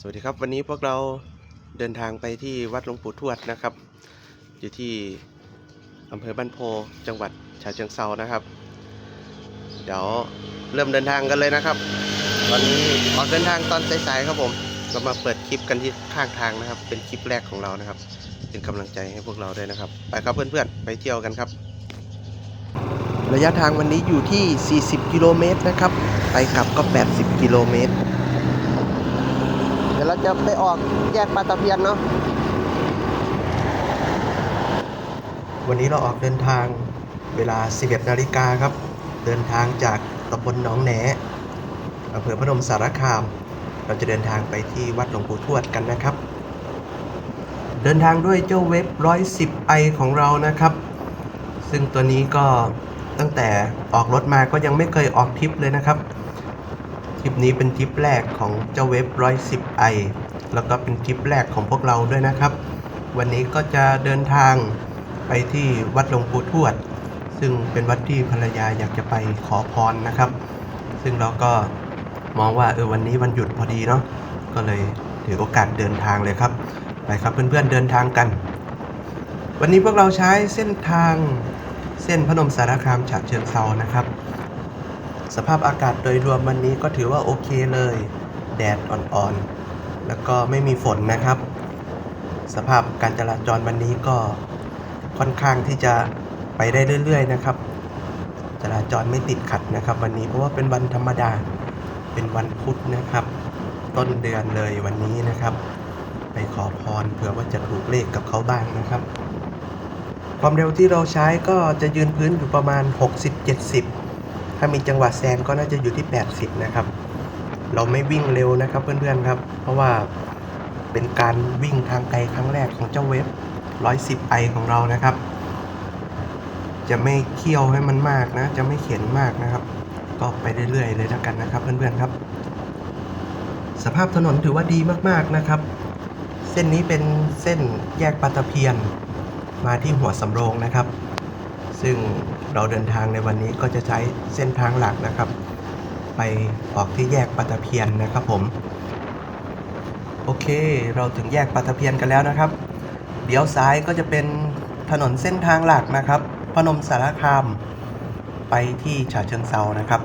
สวัสดีครับวันนี้พวกเราเดินทางไปที่วัดหลวงปู่ทวดนะครับ อยู่ที่อำเภอบ้านโพจังหวัดฉะเชิงเซานะครับ เดี๋ยวเริ่มเดินทางกันเลยนะครับ ตอนนี้ออกเดินทางตอนสายๆครับผมเรามาเปิดคลิปกันที่ข้างทางนะครับ เป็นคลิปแรกของเรานะครับ เป็นกำลังใจให้พวกเราด้วยนะครับ ไปครับเพื่อนๆไปเที่ยวกันครับ ระยะทางวันนี้อยู่ที่ 40 กิโลเมตรนะครับ ไปกลับก็ 80 กิโลเมตร จะไปออกแยกปลาตะเพียนเนาะวันนี้เราออกเดินทางเวลา 11นาฬิกาครับ เดินทางจากตำบลหนองแหนอำเภอพนมสารคาม เราจะเดินทางไปที่วัดหลวงปู่ทวดกันนะครับ เดินทางด้วยเจ้าเว็บ 110i ของเรานะครับ ซึ่งตัวนี้ก็ตั้งแต่ออกรถมาก็ยังไม่เคยออกทริปเลยนะครับ ทิปนี้เป็นทริปแรกของเจ้าเว็บ 110i แล้วก็เป็นทริปแรกของพวกเราด้วยนะครับ วันนี้ก็จะเดินทางไปที่วัดหลวงปู่ทวด ซึ่งเป็นวัดที่ภรรยาอยากจะไปขอพรนะครับ ซึ่งเราก็มองว่าเออวันนี้วันหยุดพอดีเนาะก็เลยถือโอกาสเดินทางเลยครับ ไปครับเพื่อนๆเดินทางกัน วันนี้พวกเราใช้เส้นทางเส้นพนมสารคามฉะเชิงเซานะครับ สภาพอากาศโดยรวมวันนี้ก็ถือว่าโอเคเลย แดดอ่อนๆ แล้วก็ไม่มีฝนนะครับ สภาพการจราจรวันนี้ก็ค่อนข้างที่จะไปได้เรื่อย ๆ นะครับ จราจรไม่ติดขัดนะครับ วันนี้เพราะว่าเป็นวันธรรมดา เป็นวันพุธนะครับ ต้นเดือนเลยวันนี้นะครับ ไปขอพรเผื่อว่าจะถูกเลขกับเขาบ้างนะครับ ความเร็วที่เราใช้ก็จะยืนพื้นอยู่ประมาณ 60-70 ถ้ามีจังหวะแซงก็น่าจะอยู่ที่ 80 นะครับ เราไม่วิ่งเร็วนะครับเพื่อนๆครับ เพราะว่าเป็นการวิ่งทางไกลครั้งแรกของเจ้าเว็บ 110i ของเรานะครับ จะไม่เคี่ยวให้มันมากนะ จะไม่เข็นมากนะครับ ก็ไปเรื่อยๆเลยแล้วกันนะครับ เพื่อนๆครับ สภาพถนนถือว่าดีมากๆนะครับ เส้นนี้เป็นเส้นแยกปาตะเพียนมาที่หัวสำโรงนะครับ ซึ่ง เราเดินทางในวันนี้ก็จะใช้เส้นทางหลักนะครับ ไปออกที่แยกปาตะเพียนนะครับผม โอเค เราถึงแยกปาตะเพียนกันแล้วนะครับ เดี๋ยวซ้ายก็จะเป็นถนนเส้นทางหลักนะครับ พนมสารคามไปที่ฉะเชิงเซานะครับ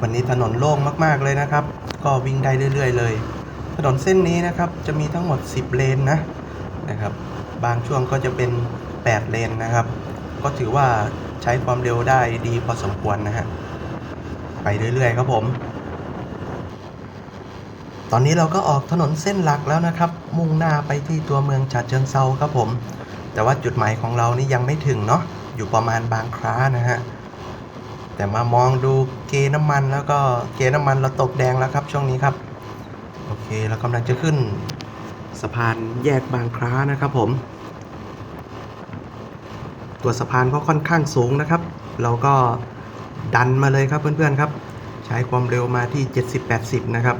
วันนี้ถนนโล่งมาก ๆ เลยนะครับ ก็วิ่งได้เรื่อย ๆ เลย ถนนเส้นนี้นะครับจะมีทั้งหมด 10 เลนนะนะครับ บางช่วงก็จะเป็น 8 เลนนะครับ ก็ถือว่าใช้ความเร็วได้ดีพอสมควรนะฮะ ไปเรื่อยๆครับผม ตอนนี้เราก็ออกถนนเส้นหลักแล้วนะครับ มุ่งหน้าไปที่ตัวเมืองฉะเชิงเซาครับผม แต่ว่าจุดหมายของเรานี่ยังไม่ถึงเนาะ อยู่ประมาณบางคล้านะฮะ แต่มามองดูเกน้ำมันแล้วก็เกน้ำมันเราตกแดงแล้วครับช่วงนี้ครับ โอเคเรากำลังจะขึ้นสะพานแยกบางคล้านะครับผม ตัวสะพานก็ค่อนข้างสูงนะครับ เราก็ดันมาเลยครับเพื่อนๆครับ ใช้ความเร็วมาที่ 70-80 นะครับ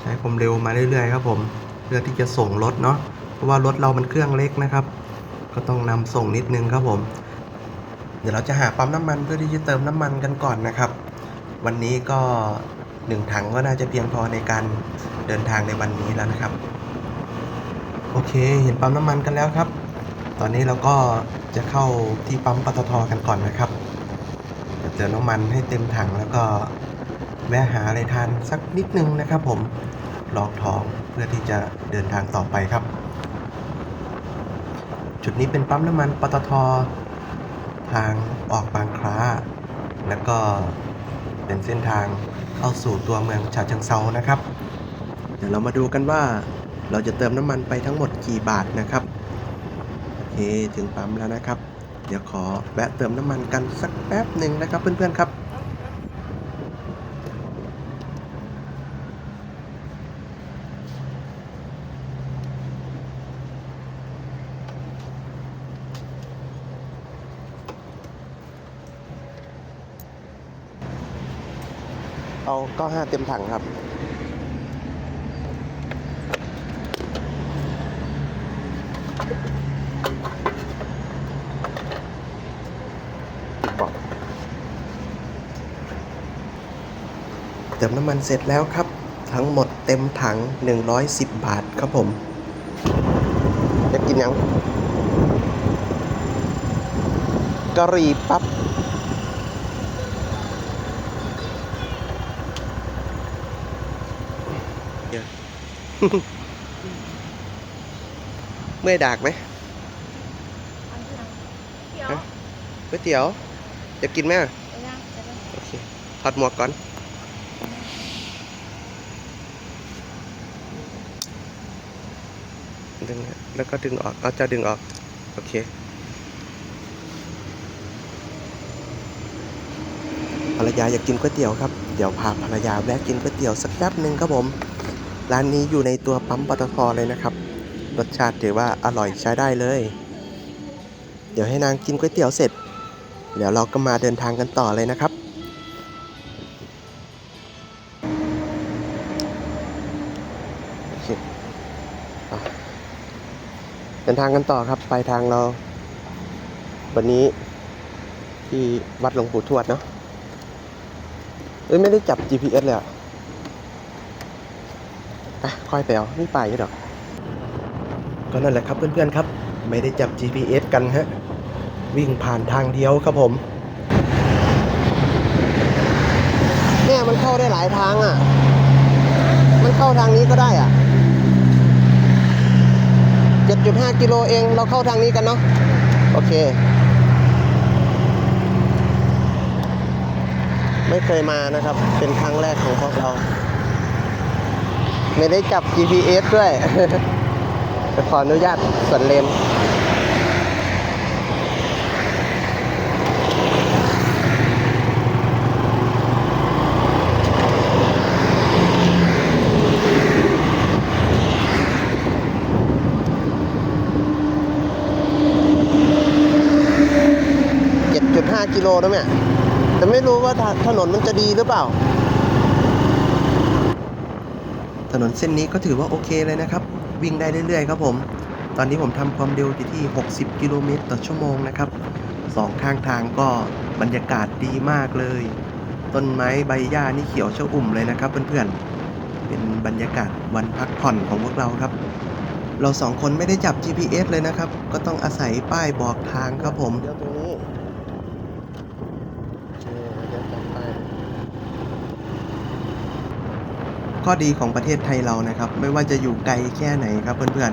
ใช้ความเร็วมาเรื่อยๆครับผมเพื่อที่จะส่งรถเนาะเพราะว่ารถเรามันเครื่องเล็กนะครับ ก็ต้องนำส่งนิดนึงครับผม เดี๋ยวเราจะหาปั๊มน้ำมันเพื่อที่จะเติมน้ำมันกันก่อนนะครับ วันนี้ก็หนึ่งถังก็น่าจะเพียงพอในการเดินทางในวันนี้แล้วนะครับ โอเค เห็นปั๊มน้ำมันกันแล้วครับ ตอนนี้เราก็ จะเข้าที่ปั๊มปตทกันก่อนนะครับจะเติมน้ำมันให้เต็มถังแล้วก็แวะหาอะไรทานสักนิดนึงนะครับ ผมลองท้องเพื่อที่จะเดินทางต่อไปครับ จุดนี้เป็นปั๊มน้ำมันปตททางออกบางคล้า แล้วก็เป็นเส้นทางเข้าสู่ตัวเมืองฉะเชิงเซานะครับ เดี๋ยวเรามาดูกันว่าเราจะเติมน้ำมันไปทั้งหมดกี่บาทนะครับ เคถึงปั๊มแล้วนะครับ เดี๋ยวขอแวะเติมน้ำมันกันสักแป๊บหนึ่งนะครับเพื่อนๆครับเอาก็ห้าเต็มถังครับ ติมน้ำมันเสร็จแล้วครับ ทั้งหมดเต็มถัง 110 บาทครับผมจะกินยังกะหรี่ปั๊บเมื่อยดากไหมเดี๋ยวฮะก๋วยเตี๋ยว จะกินไหมอะไปย่างไปย่างโอเคถอดหมวกก่อน ดึงแล้วก็ดึงออกเอาจะดึงออก โอเคภรรยาอยากกินก๋วยเตี๋ยวครับ เดี๋ยวพาภรรยาแวะกินก๋วยเตี๋ยวสักแป๊บหนึ่งครับผม ร้านนี้อยู่ในตัวปั๊มปตทเลยนะครับ รสชาติถือว่าอร่อยใช้ได้เลย เดี๋ยวให้นางกินก๋วยเตี๋ยวเสร็จ เดี๋ยวเราก็มาเดินทางกันต่อเลยนะครับ ดินทางกันต่อครับไปลายทางเรา วันนี้ที่วัดหลวงปู่ทวดเนาะเอ้ยไม่ได้จับ GPS เลยอะอะค่อยไปเอานี่ไปอยู่ดอกก็นั่นแหละครับเพื่อนๆครับ ไม่ได้จับ GPS กันฮะ วิ่งผ่านทางเดียวครับผม เนี่ยมันเข้าได้หลายทางอะ มันเข้าทางนี้ก็ได้อะ 7.5 กิโลเอง เราเข้าทางนี้กันเนาะ โอเค ไม่เคยมานะครับ เป็นครั้งแรกของพวกเรา ไม่ได้จับ GPS ด้วย ขออนุญาตส่วนเลน 7.5กิโลนะเนี่ยแต่ไม่รู้ว่าถถนนมันจะดีหรือเปล่า ถนนเส้นนี้ก็ถือว่าโอเคเลยนะครับ วิ่งได้เรื่อยๆครับผม ตอนนี้ผมทำความเร็วอยู่ที่ 60 กิโลเมตรต่อชั่วโมงนะครับสองข้างทางก็บรรยากาศดีมากเลย ต้นไม้ใบหญ้านี่เขียวชอุ่มเลยนะครับเพื่อนๆ เป็นบรรยากาศวันพักผ่อนของพวกเราครับ เราสองคนไม่ได้จับ GPS เลยนะครับ ก็ต้องอาศัยป้ายบอกทางครับผม เดี๋ยวตรงนี้ ข้อดีของประเทศไทยเรานะครับ ไม่ว่าจะอยู่ไกลแค่ไหนครับเพื่อน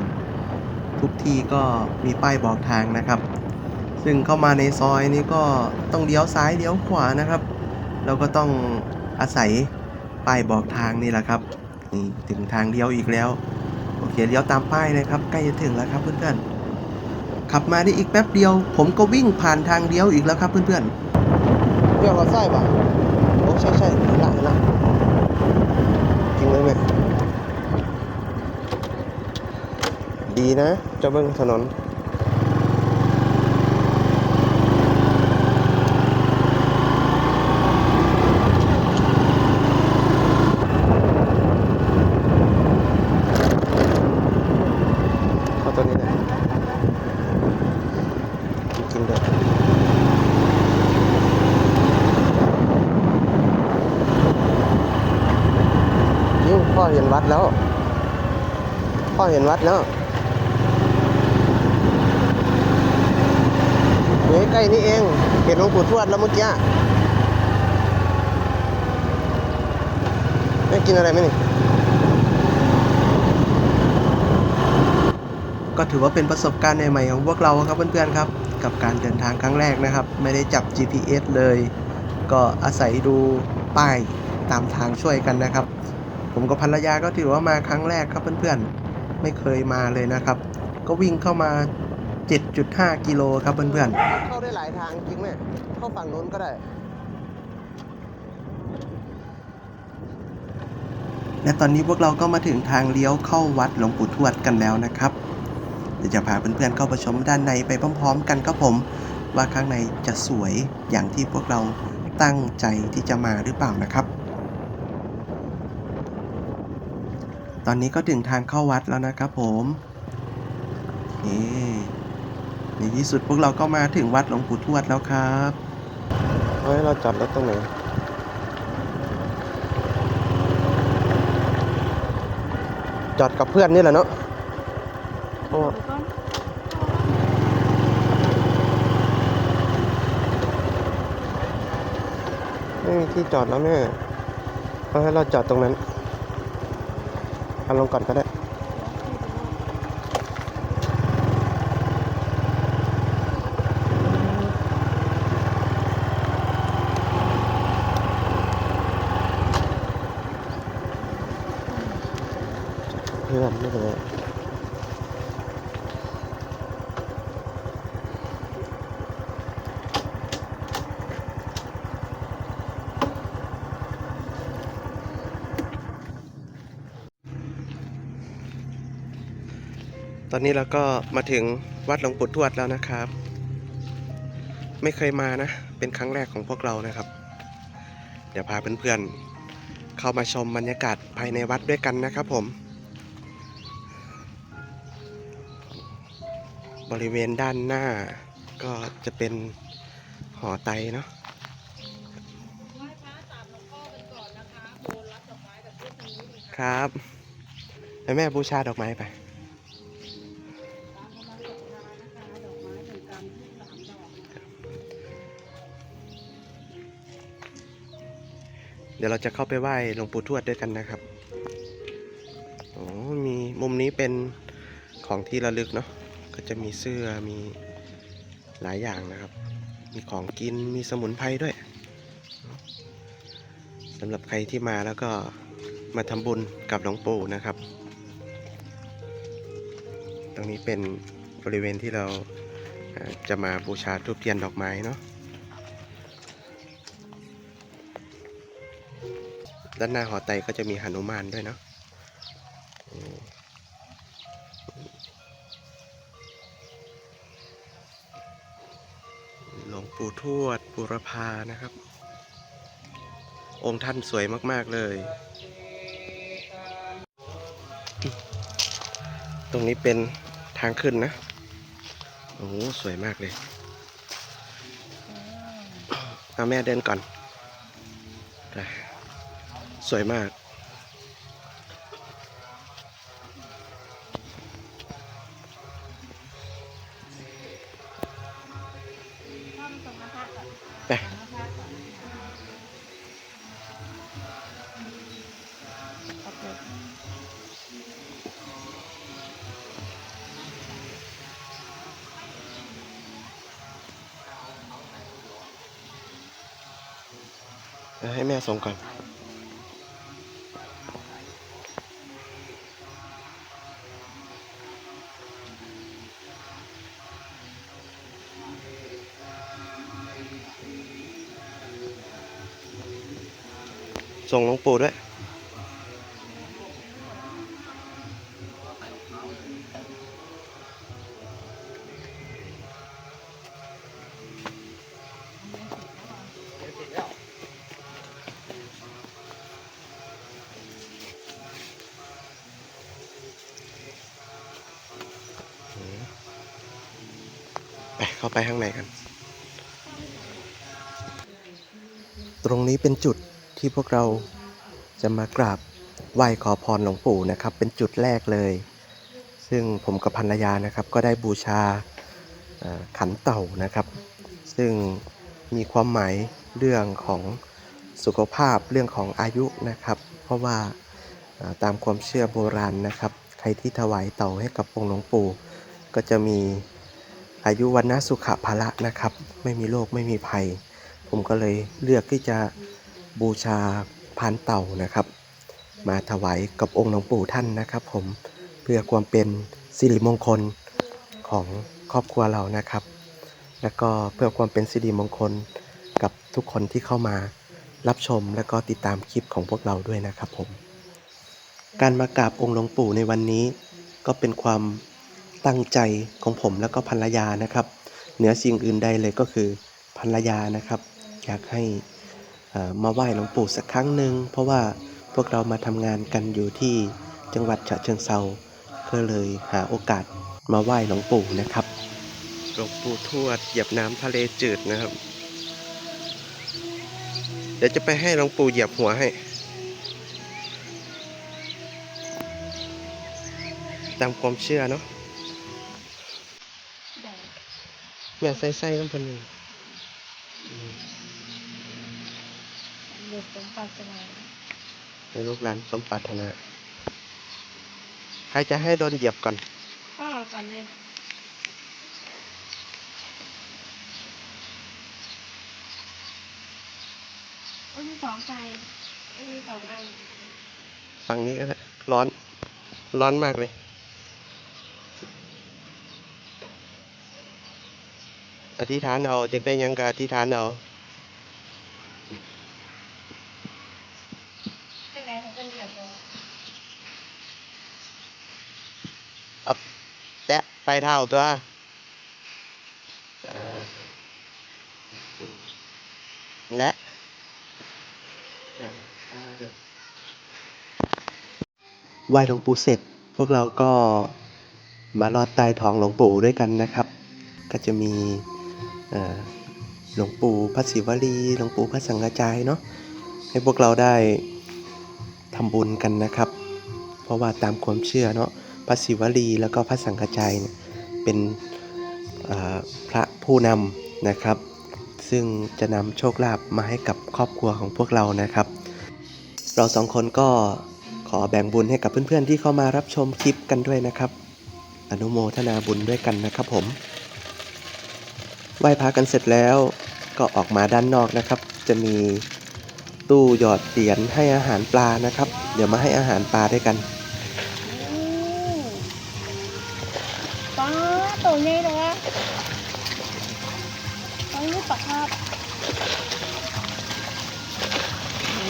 ๆ ทุกที่ก็มีป้ายบอกทางนะครับ ซึ่งเข้ามาในซอยนี้ก็ต้องเลี้ยวซ้ายเลี้ยวขวานะครับ เราก็ต้องอาศัยป้ายบอกทางนี่แหละครับนี่ถึงทางเลี้ยวอีกแล้วโอเคเลี้ยวตามป้ายนะครับ ใกล้จะถึงแล้วครับเพื่อนๆขับมาได้อีกแป๊บเดียว ผมก็วิ่งผ่านทางเลี้ยวอีกแล้วครับเพื่อนๆเลี้ยวเขาใส่ปะโอ้ใช่ใช่ๆละละ เลยเนี่ยดีนะเจ้าเบิ้งถนน เข้าตัวนี้เลยจริงๆเลยยิ่งพ่อเห็น วัดแล้ว พ่อเห็นวัดแล้วอยู่ใกล้นี่เอง เห็นหลวงปู่ทวดแล้วเมื่อกี้ไม่กินอะไรไหมนี่ ก็ถือว่าเป็นประสบการณ์ใหม่ๆของพวกเราครับเพื่อนๆครับ กับการเดินทางครั้งแรกนะครับ ไม่ได้จับ GPS เลย ก็อาศัยดูป้ายตามทางช่วยกันนะครับ ผมกับภรรยาก็ถือว่ามาครั้งแรกครับเพื่อนๆ ไม่เคยมาเลยนะครับ ก็วิ่งเข้ามา 7.5 กิโลครับเพื่อนๆ เข้าได้หลายทางจริงไหมเข้าฝั่งนู้นก็ได้และตอนนี้พวกเราก็มาถึงทางเลี้ยวเข้าวัดหลวงปู่ทวดกันแล้วนะครับเดี๋ยวจะพาเพื่อนๆเข้าไปชมด้านในไปพร้อมๆ กันครับผม ว่าข้างในจะสวยอย่างที่พวกเราตั้งใจที่จะมาหรือเปล่านะครับ ต อนนี้ก็ถึงทางเข้าวัดแล้วนะครับผมนี่ในที่สุดพวกเราก็มาถึงวัดหลวงปู่ทวดแล้วครับเฮ้ยเราจอดรถตรงไหนจอดกับเพื่อนนี่แหละเนาะโอ้ไม่มีที่จอดแล้วแม่เอาให้เราจอดตรงนั้น เอาลงก่อนก็ได้เพื่อนไม่เลยต อนนี้เราก็มาถึงวัดหลวงปู่ทวดแล้วนะครับ ไม่เคยมานะ เป็นครั้งแรกของพวกเรานะครับ เดี๋ยวพาเพื่อนๆ เข้ามาชมบรรยากาศภายในวัดด้วยกันนะครับผม บริเวณด้านหน้าก็จะเป็นหอไตรเนาะครับแล้วแม่บูชาดอกไม้ไป เดี๋ยวเราจะเข้าไปไหว้หลวงปู่ทวดด้วยกันนะครับโอ้มีมุมนี้เป็นของที่ระลึกเนาะ ก็จะมีเสื้อ มีหลายอย่างนะครับ มีของกิน มีสมุนไพรด้วยสำหรับใครที่มาแล้วก็มาทำบุญกับหลวงปู่นะครับ ตรงนี้เป็นบริเวณที่เราจะมาบูชาทูบเทียนดอกไม้เนาะ ด้านหน้าหอไตก็จะมีหนุมานด้วยเนาะหลวงปู่ทวดบุรพานะครับ องค์ท่านสวยมาก ๆ เลย ตรงนี้เป็นทางขึ้นนะ โอ้โหสวยมากเลยเอาแม่เดินก่อน สวยมาก ไป ให้แม่ส่งก่อน ส่งหลวงปู่ด้วย ไปเข้าไปข้างในกัน ตรงนี้เป็นจุด ที่พวกเราจะมากราบไหว้ขอพรหลวงปู่นะครับ เป็นจุดแรกเลย ซึ่งผมกับภรรยานะครับ ก็ได้บูชาขันเต่านะครับ ซึ่งมีความหมายเรื่องของสุขภาพเรื่องของอายุนะครับ เพราะว่าตามความเชื่อโบราณนะครับ ใครที่ถวายเต่าให้กับองค์หลวงปู่ ก็จะมีอายุวันนะสุขภาละนะครับ ไม่มีโรคไม่มีภัย ผมก็เลยเลือกที่จะ บูชาพานเต่านะครับ มาถวายกับองค์หลวงปู่ท่านนะครับ ผมเพื่อความเป็นสิริมงคลของครอบครัวเรานะครับ แล้วก็เพื่อความเป็นสิริมงคลกับทุกคนที่เข้ามารับชมและก็ติดตามคลิปของพวกเราด้วยนะครับผม การมากราบองค์หลวงปู่ในวันนี้ ก็เป็นความตั้งใจของผมแล้วก็ภรรยานะครับ เหนือสิ่งอื่นใดเลยก็คือภรรยานะครับ อยากให้ มาไหว้หลวงปู่สักครั้งหนึ่งเพราะว่าพวกเรามาทำงานกันอยู่ที่จังหวัดฉะเชิงเซาก็เลยหาโอกาสมาไหว้หลวงปู่นะครับ หลวงปู่ทวดเหยียบน้ำทะเลจืดนะครับ เดี๋ยวจะไปให้หลวงปู่เหยียบหัวให้ ตามความเชื่อเนาะแดงแม่ใส่ใส่น้ำเพันนี่เด็กสมปรารถนาให้ลูกหลานสมปรารถนา ใครจะให้โดนเหยียบก่อนพ่อก่อนเลยโอ้ยมีสองใจโอ้ยมีสองอันฝั่งนี้ก็ได้ร้อน ร้อนมากเลย อธิษฐานเอาจะได้หยังก็อธิษฐานเอา เป็นไงของเป็นเดือดร้อน เอาแตะไป เท้าตัวและไหว้หลวงปู่เสร็จ พวกเราก็มาลอดใต้ท้องหลวงปู่ด้วยกันนะครับ ก็จะมีหลวงปู่พระศิวลีหลวงปู่พระสังฆจายเนาะให้พวกเราได้ทำบุญกันนะครับ เพราะว่าตามความเชื่อเนาะพระศิวลีแล้วก็พระสังฆจายเนี่ย เป็นพระผู้นำนะครับ ซึ่งจะนำโชคลาภมาให้กับครอบครัวของพวกเรานะครับ เราสองคนก็ขอแบ่งบุญให้กับเพื่อนๆที่เข้ามารับชมคลิปกันด้วยนะครับ อนุโมทนาบุญด้วยกันนะครับผมไหว้พระกันเสร็จแล้วก็ออกมาด้านนอกนะครับ จะมีตู้หยอดเหรียญให้อาหารปลานะครับ เดี๋ยวมาให้อาหารปลาด้วยกัน ตัวใหญ่เลยวะต้องรูปปากคาบโอ้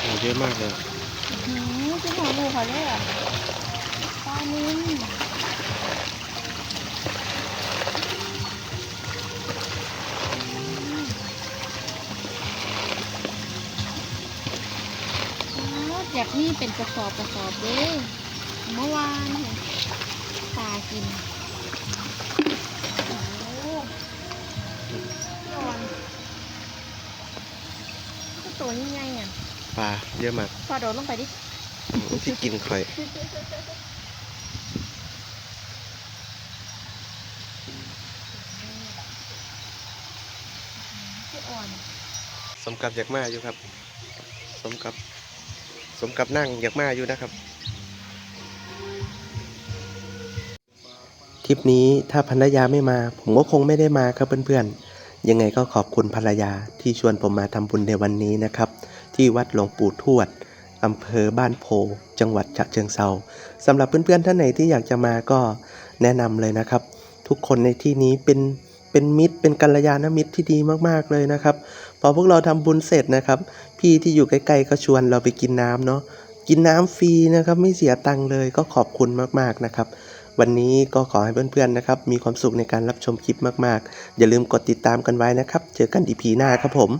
โอ้เยอะมากเลยหืมที่ของหนูเขาเนี่ยปลานิ่มอ๋อจากนี่เป็นกระสอบกระสอบเด้เมื่อวานเนี่ยปลา กินโอ้โหนอนก็ตัวนี้ไงอะปลาเยอะมากพอโดดลงไปดิอืมที่กินข่อยที่อ่อนสมกับอยากมาอยู่ครับ สมกับ สมกับนั่งอยากมาอยู่นะครับ ทริปนี้ถ้าภรรยาไม่มา ผมก็คงไม่ได้มาครับเพื่อนๆ ยังไงก็ขอบคุณภรรยาที่ชวนผมมาทำบุญในวันนี้นะครับ ที่วัดหลวงปู่ทวดอำเภอบ้านโพ จังหวัดฉะเชิงเซาสำหรับเพื่อนๆท่านไหนที่อยากจะมาก็แนะนำเลยนะครับ ทุกคนในที่นี้เป็นเป็นมิตรเป็นกัลยาณมิตรที่ดีมากๆเลยนะครับพอพวกเราทำบุญเสร็จนะครับ พี่ที่อยู่ใกล้ๆก็ชวนเราไปกินน้ำเนาะกินน้ำฟรีนะครับ ไม่เสียตังค์เลยก็ขอบคุณมากๆนะครับ วันนี้ก็ขอให้เพื่อนๆนะครับมีความสุขในการรับชมคลิปมากๆ อย่าลืมกดติดตามกันไว้นะครับ เจอกันอีพีหน้าครับผม